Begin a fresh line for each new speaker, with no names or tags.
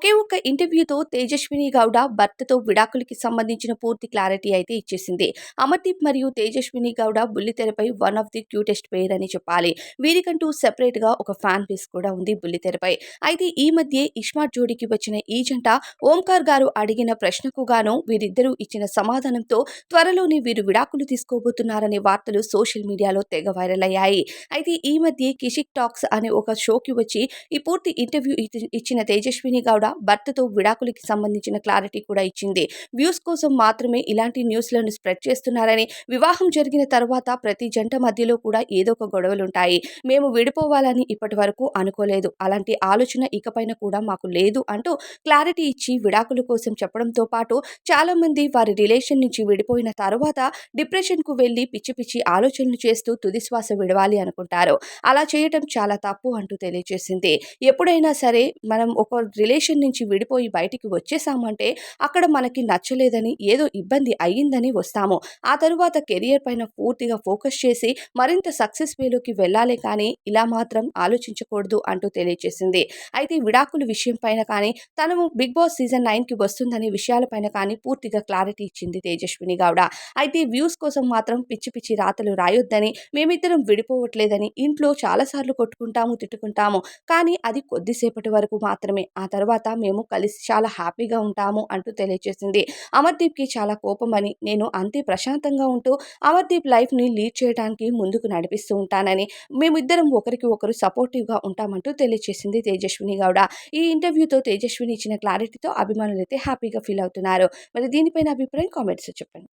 ఒకే ఒక్క ఇంటర్వ్యూతో తేజస్విని గౌడ భర్తతో విడాకులకి సంబంధించిన పూర్తి క్లారిటీ అయితే ఇచ్చేసింది. అమర్దీప్ మరియు Tejaswini Gowda బుల్లితెరపై one of the cutest pair అని చెప్పాలి. వీరికంటూ సెపరేట్గా ఒక ఫ్యాన్ బేస్ కూడా ఉంది బుల్లితెరపై. అయితే ఈ మధ్య ఇష్మార్ట్ జోడీకి వచ్చిన ఈ జంట ఓంకార్ గారు అడిగిన ప్రశ్నకు గాను వీరిద్దరూ ఇచ్చిన సమాధానంతో త్వరలోనే వీరు విడాకులు తీసుకోబోతున్నారనే వార్తలు సోషల్ మీడియాలో తెగ వైరల్ అయ్యాయి. అయితే ఈ మధ్య కిషిక్ టాక్స్ అనే ఒక షోకి వచ్చి ఈ పూర్తి ఇంటర్వ్యూ ఇచ్చిన తేజస్విని గౌడ భర్తతో విడాకులకి సంబంధించిన క్లారిటీ కూడా ఇచ్చింది. వ్యూస్ కోసం మాత్రమే ఇలాంటి న్యూస్లను స్ప్రెడ్ చేస్తున్నారని వివాహం జరిగిన తర్వాత ప్రతి జంట మధ్యలో కూడా ఏదో ఒక గొడవలుంటాయి. మేము విడిపోవాలని ఇప్పటి వరకు అనుకోలేదు. అలాంటి ఆలోచన ఇకపైన కూడా మాకు లేదు అంటూ క్లారిటీ ఇచ్చి విడాకుల కోసం చెప్పడంతో పాటు చాలా మంది వారి రిలేషన్ నుంచి విడిపోయిన తర్వాత డిప్రెషన్కు వెళ్ళి పిచ్చి పిచ్చి ఆలోచనలు చేస్తూ తుది శ్వాస విడవాలి అనుకుంటారు. అలా చేయటం చాలా తప్పు అంటూ తెలియజేసింది ఎప్పుడైనా సరే మనం ఒక రిలేషన్ నుంచి విడిపోయి బయటికి వచ్చేసామంటే అక్కడ మనకి నచ్చలేదని ఏదో ఇబ్బంది అయ్యిందని వస్తాము. ఆ తరువాత కెరియర్ పైన పూర్తిగా ఫోకస్ చేసి మరింత సక్సెస్ వేలోకి వెళ్ళాలి కానీ ఇలా మాత్రం ఆలోచించకూడదు అంటూ తెలియజేసింది అయితే విడాకుల విషయం పైన కానీ తను బిగ్ బాస్ సీజన్ నైన్కి వస్తుందనే విషయాలపైన కానీ పూర్తిగా క్లారిటీ ఇచ్చింది తేజస్విని గౌడ. అయితే వ్యూస్ కోసం మాత్రం పిచ్చి పిచ్చి రాతలు రాయొద్దని మేమిద్దరం విడిపోవట్లేదని ఇంట్లో చాలాసార్లు కొట్టుకుంటాము తిట్టుకుంటాము. కానీ అది కొద్దిసేపటి వరకు మాత్రమే. ఆ తర్వాత తర్వాత మేము కలిసి చాలా హ్యాపీగా ఉంటాము అంటూ తెలియజేసింది అమర్దీప్కి చాలా కోపమని నేను అంతే ప్రశాంతంగా ఉంటూ అమర్దీప్ లైఫ్ని లీడ్ చేయడానికి ముందుకు నడిపిస్తూ ఉంటానని మేమిద్దరం ఒకరికి ఒకరు సపోర్టివ్గా ఉంటామంటూ తెలియజేసింది తేజస్విని గౌడ. ఈ ఇంటర్వ్యూతో తేజస్విని ఇచ్చిన క్లారిటీతో అభిమానులు అయితే హ్యాపీగా ఫీల్ అవుతున్నారు. మరి దీనిపైన అభిప్రాయం కామెంట్స్ చెప్పండి.